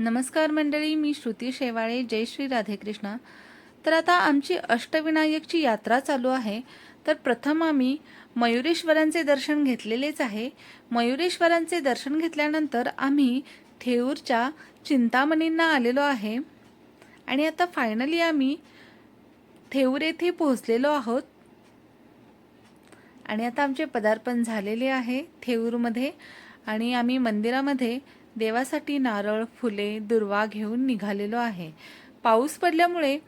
नमस्कार मंडळी मी श्रुती शेवाळे जय श्री राधेकृष्ण तर आता आमची अष्टविनायकची यात्रा चालू आहे. तर प्रथम आम्ही मयुरेश्वरांचे दर्शन घेतलेलेच आहे. मयुरेश्वरांचे दर्शन घेतल्यानंतर आम्ही थेऊरच्या चिंतामणींना आलेलो आहे. आणि आता फायनली आम्ही थेऊर येथे पोहोचलेलो आहोत. आणि आता आमचे पदार्पण झालेले आहे थेऊरमध्ये. आणि आम्ही मंदिरामध्ये देवासाठी नारळ फुले दुर्वा घेऊन निघालेलो आहे. पाऊस पडल्यामुळे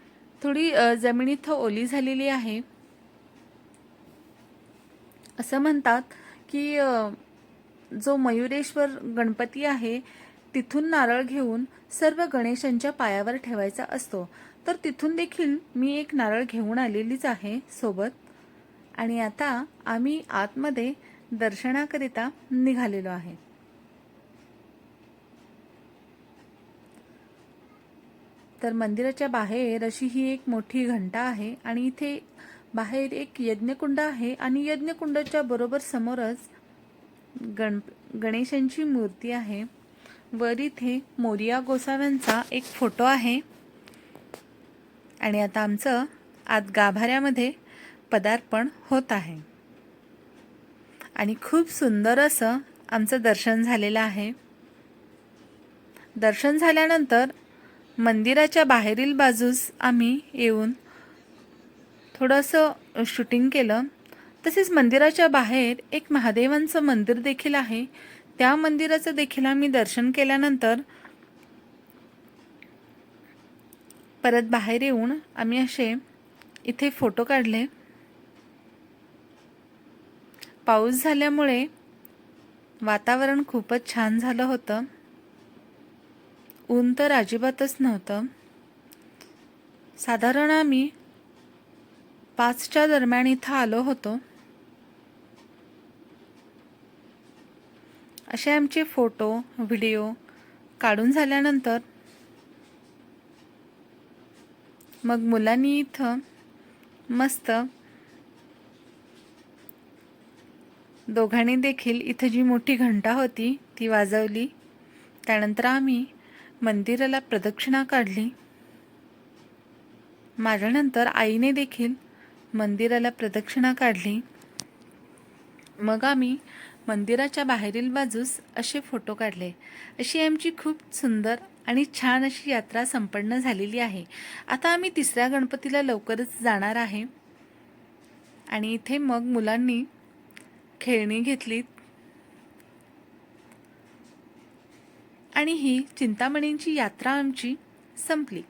थोडी जमिनीत ओली झालेली आहे. असं म्हणतात की जो मयुरेश्वर गणपती आहे तिथून नारळ घेऊन सर्व गणेशांच्या पायावर ठेवायचा असतो. तर तिथून देखील मी एक नारळ घेऊन आलेलीच आहे सोबत. आणि आता आम्ही आतमध्ये दर्शनाकरिता निघालेलो आहे. तर मंदिराच्या बाहेर अशी ही एक मोठी घंटा आहे आणि इथे बाहेर एक यज्ञकुंड आहे आणि यज्ञकुंडाच्या बरोबर समोरच गण गणेशांची मूर्ती आहे. वर इथे मोरिया गोसाव्यांचा एक फोटो आहे. आणि आता आमचं आत गाभाऱ्यामध्ये पदार्पण होत आहे. आणि खूप सुंदर असं आमचं दर्शन झालेलं आहे. दर्शन झाल्यानंतर मंदिराच्या बाहेरील बाजूस आम्ही येऊन थोडंसं शूटिंग केलं. तसेच मंदिराच्या बाहेर एक महादेवांचं मंदिर देखील आहे. त्या मंदिराचं देखील आम्ही दर्शन केल्यानंतर परत बाहेर येऊन आम्ही असे इथे फोटो काढले. पाऊस झाल्यामुळे वातावरण खूपच छान झालं होतं. ऊन तर अजिबातच नव्हतं. साधारण आम्ही पाचच्या दरम्यान इथं आलो होतो. असे आमचे फोटो व्हिडिओ काढून झाल्यानंतर मग मुलांनी इथं मस्त दोघांनी देखील इथं जी मोठी घंटा होती ती वाजवली. त्यानंतर आम्ही मंदिराला प्रदक्षिणा काढली. माझ्यानंतर आईने देखील मंदिराला प्रदक्षिणा काढली. मग आम्ही मंदिराच्या बाहेरील बाजूस असे फोटो काढले. अशी आमची खूप सुंदर आणि छान अशी यात्रा संपन्न झालेली आहे. आता आम्ही तिसऱ्या गणपतीला लवकरच जाणार आहे. आणि इथे मग मुलांनी खेळणी घेतलीत. आणि ही चिंतामणींची यात्रा आमची संपली.